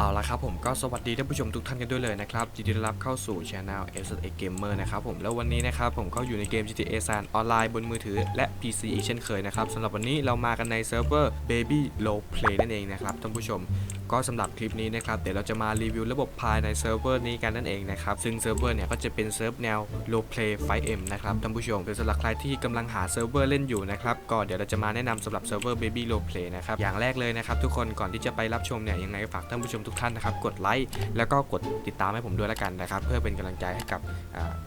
เอาละครับผมก็สวัสดีท่านผู้ชมทุกท่านกันด้วยเลยนะครับยินดีต้อนรับเข้าสู่ช anel s a Gamer นะครับผมแล้ววันนี้นะครับผมก็อยู่ในเกม GTA San ออนไลน์บนมือถือและ PC อีกเช่นเคยนะครับสำหรับวันนี้เรามากันในเซิร์ฟเวอร์ Baby Low Play นั่นเองนะครับท่านผู้ชม ก็สำหรับคลิปนี้นะครับเดี๋ยวเราจะมารีวิวระบบภายในเซิร์ฟเวอร์นี้กันนั่นเองนะครับซึ่งเซิร์ฟเวอร์เนี่ยก็จะเป็นเซิร์ฟแนว Low Play 5M นะครับท่านผู้ชมสำหรับใครที่กำลังหาเซิร์ฟเวอร์เล่นอยู่นะครับก็เดี๋ยวเราจะมาแนะนำสำหรับเซิร์ฟเวอร์ Baby Low Play นะครับอย่างแรกเลยนะครับทุกคนก่อนที่จะไปรับชมเนี่ยยังไงฝากท่านผู้ชมทุกท่านนะครับกดไลค์แล้วก็กดติดตามให้ผมด้วยละกันนะครับเพื่อเป็นกำลังใจให้กับ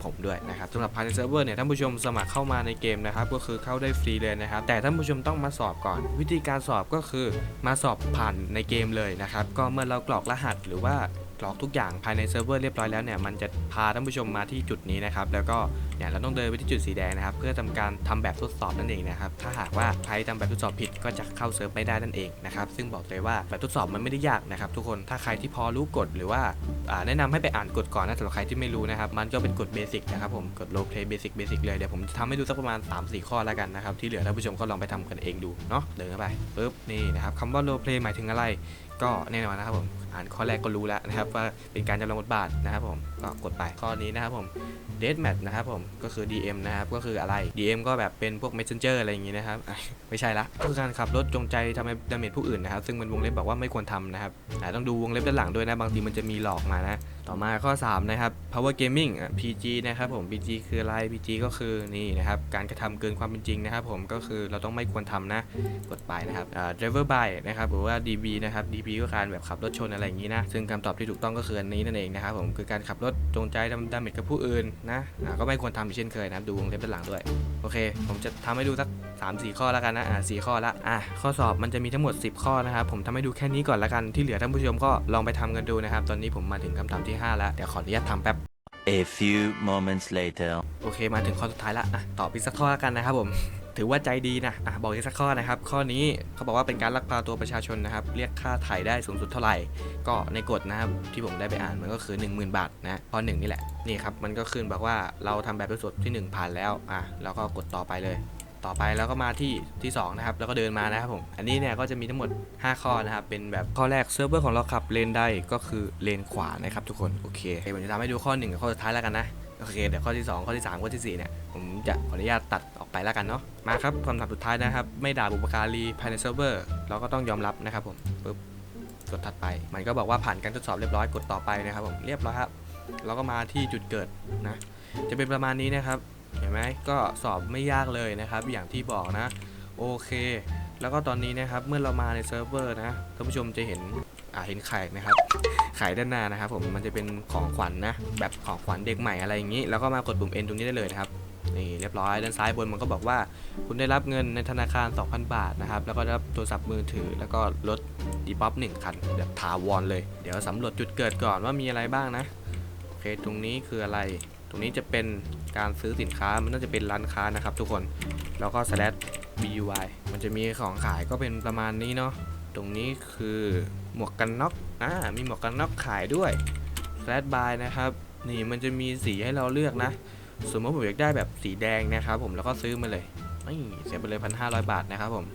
ผมด้วยนะครับสำหรับภายในเซิร์ฟเวอร์เนี่ยท่านผู้ชมสมัครเข้ามาในเกมนะครับก็คือเข้าได้ฟรีเลยนะครับแต่ท่านผู้ชมต้องมาสอบก่อน วิธีการสอบก็คือมาสอบผ่านในเกมเลยนะครับครับก็เมื่อเรากรอกรหัสหรือว่ากรอกทุกอย่างภายในเซิร์ฟเวอร์เรียบร้อยแล้วเนี่ยมันจะพาท่านผู้ชมมาที่จุดนี้นะครับแล้วก็ เนี่ยเราต้องเดินไปที่จุดสีแดงนะครับ เพื่อทำการทำแบบทดสอบนั่นเองนะครับ ถ้าหากว่าใครทำแบบทดสอบผิดก็จะเข้าเซิร์ฟไม่ได้นั่นเองนะครับ ซึ่งบอกเลยว่าแบบทดสอบมันไม่ได้ยากนะครับ ทุกคน ถ้าใครที่พอรู้กฎหรือว่าแนะนำให้ไปอ่านกฎก่อนนะสำหรับใครที่ไม่รู้นะครับ มันก็เป็นกฎเบสิกนะครับผม กฎโลเพลย์เบสิกเบสิกเลย เดี๋ยวผมจะทำให้ดูสักประมาณ 3-4 ข้อแล้วกันนะครับ ที่เหลือท่านผู้ชมก็ลองไปทำกันเองดูเนาะ เดินเข้าไปปุ๊บ นี่นะครับคำว่าโลเพลย์หมายถึงอะไร ก็แน่นอนนะครับผมอ่านข้อแรกก็รู้แล้วนะครับว่าเป็นการจำลองบทบาทนะครับผมก็กดไปข้อนี้นะครับผม Death Match นะครับผมก็คือ DM นะครับ ก็คืออะไร DM ก็แบบเป็นพวก Messenger อะไรอย่างงี้นะครับ ไม่ใช่ละก็คือการขับรถจงใจทำให้ดาเมจผู้อื่นนะครับ ซึ่งมันวงเล็บบอกว่าไม่ควรทำนะครับอะต้องดูวงเล็บด้านหลังด้วยนะ บางทีมันจะมีหลอกมานะ ต่อมาข้อ 3 นะครับ Power Gaming อะ PG นะครับผม PG คืออะไร PG ก็คือนี่นะครับ การกระทำเกินความเป็นจริงนะครับผม ก็คือเราต้องไม่ควรทำนะกดไปนะครับ driver by นะครับ หรือว่า DB นะครับ DB ก็การแบบขับรถชนอะไรอย่างนี้นะ ซึ่งคำตอบที่ถูกต้องก็คืออันนี้นั่นเองนะครับผม คือการขับรถจงใจทำดาเมจกับผู้อื่นนะ ก็ไม่ควรทำอีกเช่นเคยนะครับดูวงเล็บด้านหลังด้วย โอเค ผมจะทำให้ดูสัก3 4 ข้อแล้วกันนะอ่าสข้อละอะข้อสอบมันจะมีทั้งหมด 10 ข้อนะครับผมทำให้ดูแค่นี้ก่อนละกันที่เหลือท่านผู้ชมก็ลองไปทำกันดูนะครับตอนนี้ผมมาถึงคำถามที่ 5 แล้วเดี๋ยวขออนุญาตทำแป๊บ A few moments later. โอเค มาถึงข้อสุดท้ายละอะตอบอีกสักข้อแล้วกันนะครับผม ถือว่าใจดีนะอะบอกอีกสักข้อนะครับ ข้อนี้เขาบอกว่าเป็นการลักพาตัวประชาชนนะครับ เรียกค่าไถ่ได้สูงสุดเท่าไหร่ ก็ในกฎนะครับที่ผมได้ไปอ่านมันก็คือ 10,000 บาทนะข้อหนึ่งนี่แหละนี่ครับมันก็ขึ้นบอกว่าเราทำแบบทดสอบที่ 1 ผ่านแล้วอะแล้วก็กดต่อไปเลย ต่อไปแล้วก็มาที่ที่2นะครับแล้วก็เดินมานะครับผมอันนี้เนี่ยก็จะมีทั้งหมด 5 ข้อนะครับเป็นแบบข้อแรกเซิร์ฟเวอร์ของเราขับเลนได้ก็คือเลนขวานะครับทุกคนโอเคเดี๋ยวผมจะทำให้ดูข้อ1กับข้อสุดท้ายแล้วกันนะ โอเคเดี๋ยวข้อที่ 2 ข้อที่ 3 ข้อทีสี่ 4 เนี่ย ผมจะขออนุญาตตัดออกไปแล้วกันเนาะมาครับคำถามสุดท้ายนะครับ ไม่ด่าบุปการีภายในเซิร์ฟเวอร์เราก็ต้องยอมรับนะครับผมปึ๊บกดถัดไป มันก็บอกว่าผ่านการทดสอบเรียบร้อยกดต่อไปนะครับผมเรียบร้อยครับเราก็มาที่จุดเกิดนะจะเป็นประมาณนี้นะครับเห็นไหมก็สอบไม่ยากเลยนะครับ อย่างที่บอกนะโอเค แล้วก็ตอนนี้นะครับเมื่อเรามาในเซิร์ฟเวอร์นะท่านผู้ชมจะเห็น อ่าเห็นไข่นะครับไข่ด้านหน้านะครับผมมันจะเป็นของขวัญนะแบบของขวัญเด็กใหม่อะไรอย่างนี้ แล้วก็มากดปุ่ม N ตรงนี้ได้เลยนะครับนี่เรียบร้อยด้านซ้ายบนมันก็บอกว่า คุณได้รับเงินในธนาคาร 2,000 บาทนะครับ แล้วก็ได้รับโทรศัพท์มือถือ แล้วก็รถดีป๊อปหนึ่งคันแบบถาวรเลย เดี๋ยวสำรวจจุดเกิดก่อนว่ามีอะไรบ้างนะโอเคตรงนี้คืออะไร ตรงนี้จะเป็นการซื้อสินค้ามันน่าจะเป็นร้านค้านะครับ ทุกคนแล้วก็ slash buy มันจะมีของขายก็เป็นประมาณนี้เนาะ ตรงนี้คือหมวกกันน็อกอ่ามีหมวกกันน็อกขายด้วย slash buy นะครับ นี่มันจะมีสีให้เราเลือกนะ สมมติผมอยากได้แบบสีแดงนะครับผมแล้วก็ซื้อมาเลยนี่เสียไปเลยพันห้าร้อยบาทนะครับผม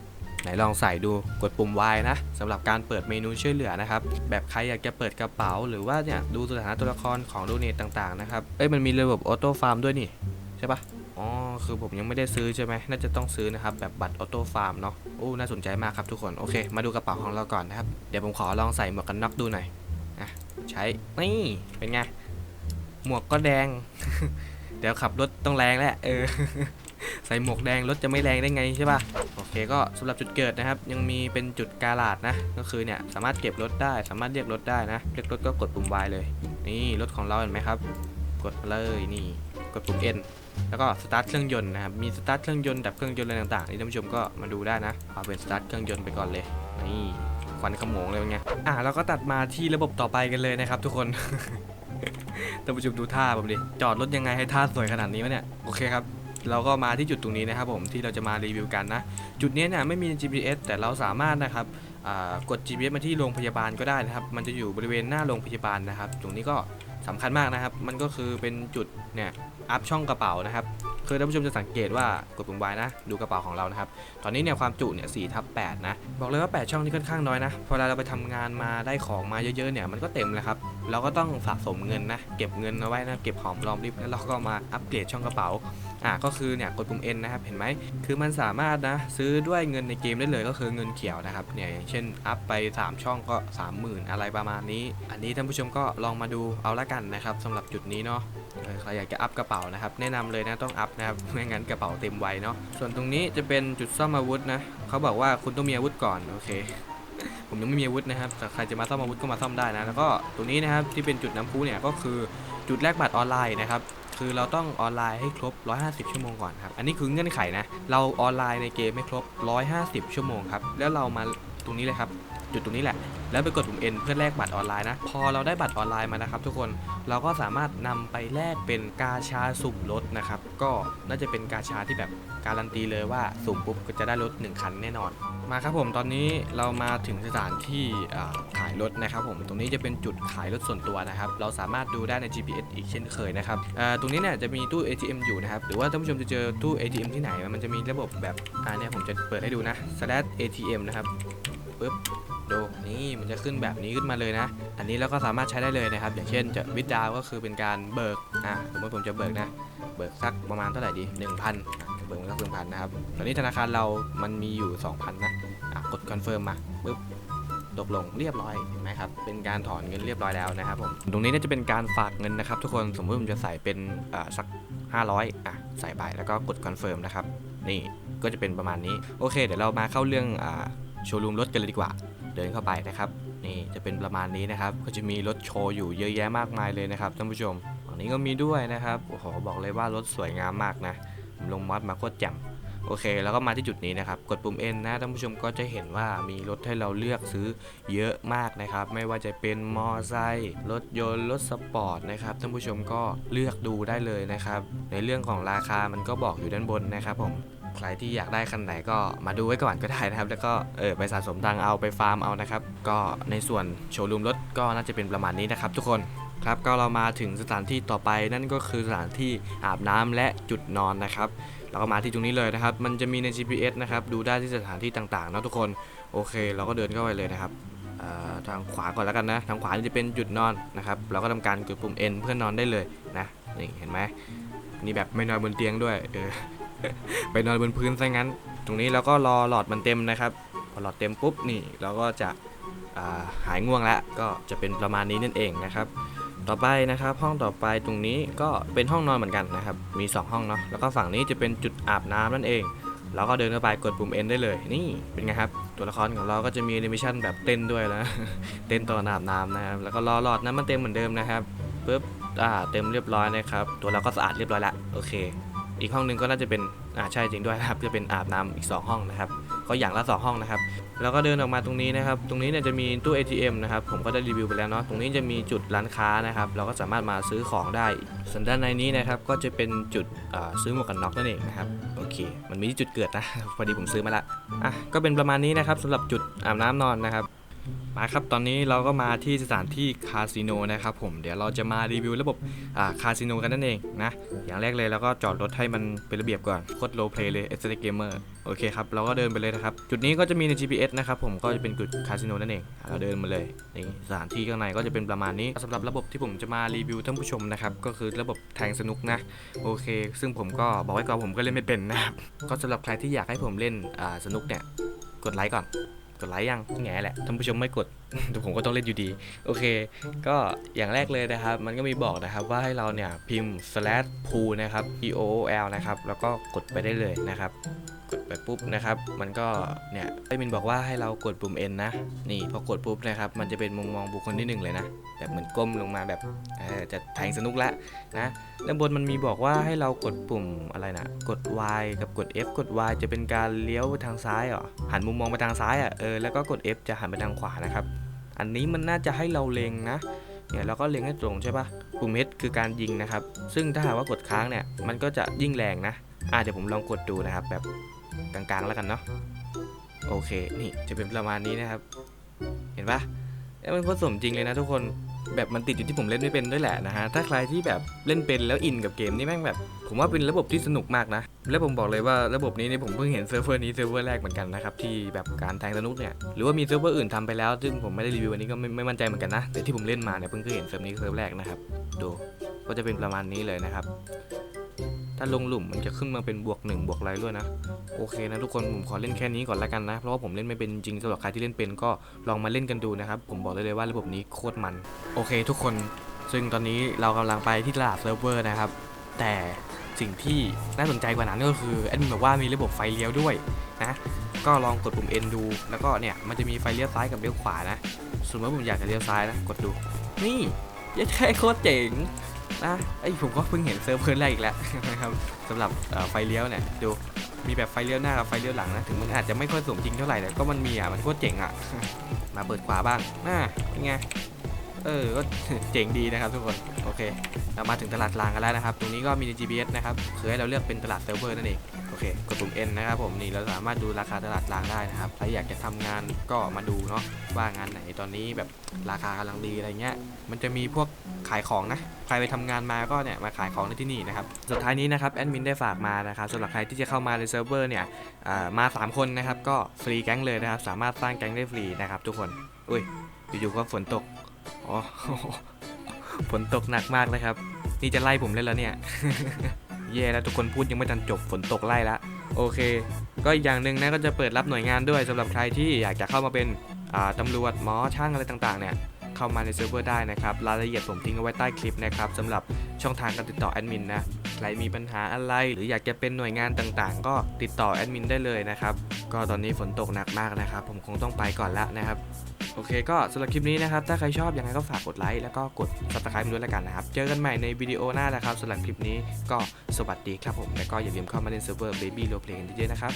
ไหนลองใส่ดูกดปุ่ม Y นะสำหรับการเปิดเมนูช่วยเหลือนะครับ แบบใครอยากจะเปิดกระเป๋า หรือว่าเนี่ยดูสถานะตัวละครของโดเนตต่างๆนะครับ เอ้ยมันมีระบบออโต้ฟาร์มด้วยนี่ ใช่ปะ อ๋อ คือผมยังไม่ได้ซื้อใช่ไหมน่าจะต้องซื้อนะครับ แบบบัตรออโต้ฟาร์มเนาะโอ้น่าสนใจมากครับทุกคน โอเค มาดูกระเป๋าของเราก่อนนะครับ เดี๋ยวผมขอลองใส่หมวกกันน็อกดูหน่อยอะใช้ นี่ เป็นไง หมวกก็แดง เดี๋ยวขับรถต้องแรงแหละ เออ ใส่หมวกแดงรถจะไม่แรงได้ไงใช่ป่ะ โอเค ก็สำหรับจุดเกิดนะครับ ยังมีเป็นจุดกาลาดนะ ก็คือเนี่ยสามารถเก็บรถได้ สามารถเรียกรถได้นะ เรียกรถก็กดปุ่ม Y เลย นี่รถของเราเห็นไหมครับ กดเลย นี่ กดปุ่ม N แล้วก็สตาร์ทเครื่องยนต์นะครับ มีสตาร์ทเครื่องยนต์ดับเครื่องยนต์อะไรต่างๆนี่ท่านผู้ชมก็มาดูได้นะเอาเป็นสตาร์ทเครื่องยนต์ไปก่อนเลย นี่ควันขโมงเลยเป็นไง อะเราก็ตัดมาที่ระบบต่อไปกันเลยนะครับ ทุกคนท่านผู้ชมดูท่าผมดิ จอดรถยังไงให้ท่าสวยขนาดนี้วะเนี่ย โอเคครับ เราก็มาที่จุดตรงนี้นะครับผมที่เราจะมารีวิวกันนะ จุดนี้เนี่ยไม่มี GPS แต่เราสามารถนะครับกด GPS มาที่โรงพยาบาลก็ได้นะครับ มันจะอยู่บริเวณหน้าโรงพยาบาลนะครับ ตรงนี้ก็ สำคัญมากนะครับ มันก็คือเป็นจุดเนี่ยอัพช่องกระเป๋านะครับคือท่านผู้ชมจะสังเกตว่ากดปุ่ม Y นะดูกระเป๋าของเรานะครับ ตอนนี้เนี่ยความจุเนี่ยสี่ทับ8นะ บอกเลยว่า 8 ช่องนี่ค่อนข้างน้อยนะ พอเราไปทำงานมาได้ของมาเยอะๆเนี่ยมันก็เต็มแล้วครับ เราก็ต้องสะสมเงินนะ เก็บเงินเอาไว้นะ เก็บหอมรอมริบแล้วเราก็มาอัปเกรดช่องกระเป๋า อะก็คือเนี่ยกดปุ่ม N นะครับเห็นไหมคือมันสามารถนะซื้อด้วยเงินในเกมได้เลยก็คือเงินเขียวนะครับเนี่ยเช่นอัพไป 3 ช่องก็ 30,000 อะไรประมาณนี้ อันนี้ท่านผู้ชมก็ลองมาดูเอาละกันนะครับสำหรับจุดนี้เนาะใครอยากจะอัพกระเป๋านะครับแนะนำเลยนะต้องอัพนะครับไม่งั้นกระเป๋าเต็มไวเนาะส่วนตรงนี้จะเป็นจุดซ่อมอาวุธนะเขาบอกว่าคุณต้องมีอาวุธก่อนโอเคผมยังไม่มีอาวุธนะครับแต่ใครจะมาซ่อมอาวุธก็มาซ่อมได้นะ แล้วก็ตรงนี้นะครับที่เป็นจุดน้ำพุเนี่ยก็คือจุดแลกบัตรออนไลน์นะครับ คือเราต้องออนไลน์ให้ครบ 150 ชั่วโมงก่อนครับ อันนี้คือเงื่อนไขนะ เราออนไลน์ในเกมไม่ครบ 150 ชั่วโมงครับ แล้วเรามาตรงนี้เลยครับจุดตรงนี้แหละ แล้วไปกดปุ่ม N เพื่อแลกบัตรออนไลน์นะ พอเราได้บัตรออนไลน์มานะครับทุกคน เราก็สามารถนำไปแลกเป็นกาชาสุ่มรถนะครับ ก็น่าจะเป็นกาชาที่แบบการันตีเลยว่าสุ่มปุ๊บก็จะได้รถ 1 คันแน่นอน มาครับผมตอนนี้เรามาถึงสถานที่ขายรถนะครับผม ตรงนี้จะเป็นจุดขายรถส่วนตัวนะครับ เราสามารถดูได้ใน GPS อีกเช่นเคยนะครับ ตรงนี้เนี่ยจะมีตู้ ATM อยู่นะครับ หรือว่าท่านผู้ชมจะเจอตู้ ATM ที่ไหน มันจะมีระบบแบบ อ่าเนี่ยผมจะเปิดให้ดูนะ slash ATM นะครับ ปึ๊บดูนี่มันจะขึ้นแบบนี้ขึ้นมาเลยนะ อันนี้เราก็สามารถใช้ได้เลยนะครับ อย่างเช่นจะวิดดาวก็คือเป็นการเบิกอะสมมติผมจะเบิกนะ เบิกสักประมาณเท่าไหร่ดี1,000เบิกสักหนึ่งพันนะครับตอนนี้ธนาคารเรามันมีอยู่ 2,000 นะอะกดคอนเฟิร์มมาปึ๊บตกลงเรียบร้อยเห็นไหมครับ เป็นการถอนเงินเรียบร้อยแล้วนะครับผมตรงนี้น่าจะเป็นการฝากเงินนะครับ ทุกคนสมมติผมจะใส่เป็นอ่าสัก 500อะใส่ไปแล้วก็กดคอนเฟิร์มนะครับนี่ก็จะเป็นประมาณนี้โอเค เดี๋ยวเรามาเข้าเรื่องอ่า โชว์รูมรถกันเลยดีกว่า เดินเข้าไปนะครับนี่จะเป็นประมาณนี้นะครับ ก็จะมีรถโชว์อยู่เยอะแยะมากมายเลยนะครับท่านผู้ชมฝั่งนี้ก็มีด้วยนะครับโอ้โหบอกเลยว่ารถสวยงามมากนะผมลงมอดมาโคตรแจ่มโอเค แล้วก็มาที่จุดนี้นะครับ กดปุ่ม N นะท่านผู้ชมก็จะเห็นว่ามีรถให้เราเลือกซื้อเยอะมากนะครับ ไม่ว่าจะเป็นมอไซค์รถยนต์รถสปอร์ตนะครับท่านผู้ชมก็เลือกดูได้เลยนะครับ ในเรื่องของราคามันก็บอกอยู่ด้านบนนะครับผม ใครที่อยากได้คันไหนก็มาดูไว้ก่อนก็ได้นะครับ แล้วก็เออไปสะสมตังเอาไปฟาร์มเอานะครับ ก็ในส่วนโชว์รูมรถก็น่าจะเป็นประมาณนี้นะครับ ทุกคนครับก็เรามาถึงสถานที่ต่อไปนั่นก็คือสถานที่อาบน้ำและจุดนอนนะครับเราก็มาที่ตรงนี้เลยนะครับ มันจะมีใน GPS นะครับดูได้ที่สถานที่ต่างๆนะทุกคนโอเค เราก็เดินเข้าไปเลยนะครับทางขวาก่อนแล้วกันนะทางขวาจะเป็นจุดนอนนะครับเราก็ทำการกดปุ่ม N เพื่อนอนได้เลยนะนี่เห็นไหมนี่แบบไม่นอนบนเตียงด้วยเออ ไปนอนบนพื้นซะงั้น ตรงนี้เราก็รอหลอดมันเต็มนะครับ พอหลอดเต็มปุ๊บนี่เราก็จะาหายง่วงแล้วก็จะเป็นประมาณนี้นั่นเองนะครับ ต่อไปนะครับห้องต่อไปตรงนี้ก็เป็นห้องนอนเหมือนกันนะครับ มี 2 ห้องเนาะแล้วก็ฝั่งนี้จะเป็นจุดอาบน้ำนั่นเองเราก็เดินเข้าไปกดปุ่ม N ได้เลย นี่เป็นไงครับ ตัวละครของเราก็จะมีแอนิเมชันแบบเต้นด้วยนะเต้นตอนอาบน้ำนะครับแล้วก็รอหลอดน้ำมันเต็มเหมือนเดิมนะครับปุ๊บอ่าเต็มเรียบร้อยนะครับ ตัวเราก็สะอาดเรียบร้อยล้วโอเค อีกห้องหนึงก็น่าจะเป็นอ่าใช่จริงด้วยนะครับ จะเป็นอาบน้ำอีก 2 ห้องนะครับ ก็อย่างละ 2 ห้องนะครับ แล้วก็เดินออกมาตรงนี้นะครับ ตรงนี้เนี่ยจะมีตู้ ATM นะครับ ผมก็ได้รีวิวไปแล้วเนาะ ตรงนี้จะมีจุดร้านค้านะครับ เราก็สามารถมาซื้อของได้ ส่วนด้านในนี้นะครับ ก็จะเป็นจุดซื้อหมวกกันน็อกนั่นเองนะครับ โอเค มันมีจุดเกิดนะ พอดีผมซื้อมาละ อะ ก็เป็นประมาณนี้นะครับสำหรับจุดอาบน้ำนอนนะครับ มาครับตอนนี้เราก็มาที่สถานที่คาสิโนนะครับผมเดี๋ยวเราจะมารีวิวระบบอ่าคาสิโนกันนั่นเองนะอย่างแรกเลยเราก็จอดรถให้มันเป็นระเบียบก่อนโคตรโลเพลย์เลย s อ t เกมเมอร์โอเคครับเราก็เดินไปเลยนะครับ จุดนี้ก็จะมีใน GPS นะครับผมก็จะเป็นจุดคาสิโนนั่นเองเราเดินมาเลยนี่สถานที่ข้างในก็จะเป็นประมาณนี้สำหรับระบบที่ผมจะมารีวิวท่านผู้ชมนะครับก็คือระบบแทงสนุกนะโอเค ซึ่งผมก็บอกไว้ก่อนผมก็เล่นไม่เป็นนะครับก็สำหรับใครที่อยากให้ผมเล่นอ่าสนุกเนี่ยกดไลค์ก่อน กดไลค์ยังแง่แหละท่านผู้ชมไม่กดแต่ผมก็ต้องเล่นอยู่ดี โอเค ก็อย่างแรกเลยนะครับ มันก็มีบอกนะครับว่าให้เราเนี่ยพิมพ์ slash pool นะครับ p o o l นะครับ แล้วก็กดไปได้เลยนะครับ กดไปปุ๊บนะครับ มันก็เนี่ยไอ้มินบอกว่าให้เรากดปุ่ม N นะ นี่พอกดปุ๊บนะครับ มันจะเป็นมุมมองบุคคลที่หนึ่งเลยนะ แบบเหมือนก้มลงมาแบบเออจะแทงสนุกละนะด้านบนมันมีบอกว่าให้เรากดปุ่มอะไรนะ กด Y กับกด F กด Y จะเป็นการเลี้ยวไปทางซ้ายเหรอ หันมุมมองไปทางซ้ายอะ เออ แล้วก็กด F จะหันไปทางขวานะครับ อันนี้มันน่าจะให้เราเล็งนะเนี่ยเราก็เล็งให้ตรงใช่ปะปุ่ม H คือการยิงนะครับ ซึ่งถ้าหากว่ากดค้างเนี่ยมันก็จะยิ่งแรงนะอ่าเดี๋ยวผมลองกดดูนะครับ แบบกลางๆแล้วกันเนาะโอเค นี่จะเป็นประมาณนี้นะครับ เห็นปะเอ้ยมันผสมจริงเลยนะทุกคน แบบมันติดอยู่ที่ผมเล่นไม่เป็นด้วยแหละนะฮะ ถ้าใครที่แบบเล่นเป็นแล้วอินกับเกมนี่แม่งแบบ ผมว่าเป็นระบบที่สนุกมากนะ และผมบอกเลยว่าระบบนี้เนี่ยผมเพิ่งเห็นเซิร์ฟเวอร์นี้เซิร์ฟเวอร์แรกเหมือนกันนะครับที่แบบการแทงสนุกเนี่ย หรือว่ามีเซิร์ฟเวอร์อื่นทำไปแล้ว ซึ่งผมไม่ได้รีวิววันนี้ก็ไม่ไม่มั่นใจเหมือนกันนะ แต่ที่ผมเล่นมาเนี่ยเพิ่งเคยเห็นเซิร์ฟนี้เซิร์ฟแรกนะครับ ดู ก็จะเป็นประมาณนี้เลยนะครับ ถ้าลงหลุมมันจะขึ้นมาเป็นบวกหนึ่งบวกอะไรด้วยนะ โอเคนะทุกคนผมขอเล่นแค่นี้ก่อนละกันนะ เพราะว่าผมเล่นไม่เป็นจริงสำหรับใครที่เล่นเป็นก็ลองมาเล่นกันดูนะครับ ผมบอกเลยเลยว่าระบบนี้โคตรมัน โอเค ทุกคน ซึ่งตอนนี้เรากำลังไปที่ตลาดเซิร์ฟเวอร์นะครับ แต่สิ่งที่น่าสนใจกว่านั้นก็คือแอดมินบอกว่ามีระบบไฟเลี้ยวด้วยนะ ก็ลองกดปุ่ม N ดู แล้วก็เนี่ยมันจะมีไฟเลี้ยวซ้ายกับเลี้ยวขวานะ สมมติว่าผมอยากจะเลี้ยวซ้ายนะ กดดู นี่ยัดแค่โคตรเจ๋ง นะไอผมก็เพิ่งเห็นเซิร์ฟเวอร์แรกอีกแล้วนะครับสำหรับไฟเลี้ยวเนี่ยดูมีแบบไฟเลี้ยวหน้ากับไฟเลี้ยวหลังนะถึงมันอาจจะไม่ค่อยสมจริงเท่าไหร่แต่ก็มันมีอะมันโคตรเจ๋งอะมาเปิดขวาบ้างน่าเป็นไงเออก็เจ๋งดีนะครับทุกคนโอเค เรามาถึงตลาดรางกันแล้วนะครับ ตรงนี้ก็มี GPS นะครับคือให้เราเลือกเป็นตลาดเซิร์ฟเวอร์นั่นเอง เคกดปุ่ม N นะครับผมนี่เราสามารถดูราคาตลาดกลางได้นะครับใครอยากจะทำงานก็มาดูเนาะว่างานไหนตอนนี้แบบราคากำลังดีอะไรเงี้ยมันจะมีพวกขายของนะใครไปทำงานมาก็เนี่ยมาขายของในที่นี่นะครับสุดท้ายนี้นะครับแอดมินได้ฝากมานะครับสำหรับใครที่จะเข้ามาในเซิร์ฟเวอร์เนี่ยามา 3 คนนะครับก็ฟรีแก๊งเลยนะครับสามารถสร้างแก๊งได้ฟรีนะครับทุกคนอุ้ยอยู่ๆก็ฝนตกอ๋อฝนตกหนักมากนะครับ นี่จะไล่ผมเล่นแล้วเนี่ย เย่แล้วทุกคนพูดยังไม่ทันจบฝนตกไล่ละโอเค ก็อีกอย่างหนึ่งนะก็จะเปิดรับหน่วยงานด้วยสำหรับใครที่อยากจะเข้ามาเป็นตำรวจหมอช่างอะไรต่างๆเนี่ยเข้ามาในเซิร์ฟเวอร์ได้นะครับรายละเอียดผมทิ้งเอาไว้ใต้คลิปนะครับสำหรับช่องทางการติดต่อแอดมินนะใครมีปัญหาอะไร หรืออยากจะเป็นหน่วยงานต่างๆ ก็ติดต่อแอดมินได้เลยนะครับก็ตอนนี้ฝนตกหนักมากนะครับผมคงต้องไปก่อนละนะครับ โอเคก็สำหรับคลิปนี้นะครับ ถ้าใครชอบยังไงก็ฝากกดไลค์แล้วก็กด subscribe ด้วยแล้วกันนะครับ เจอกันใหม่ในวิดีโอหน้านะครับสำหรับคลิปนี้ก็สวัสดีครับผม แล้วก็อย่าลืมเข้ามาเล่นเซิร์ฟเวอร์ Baby Roleplay กันเยอะๆนะครับ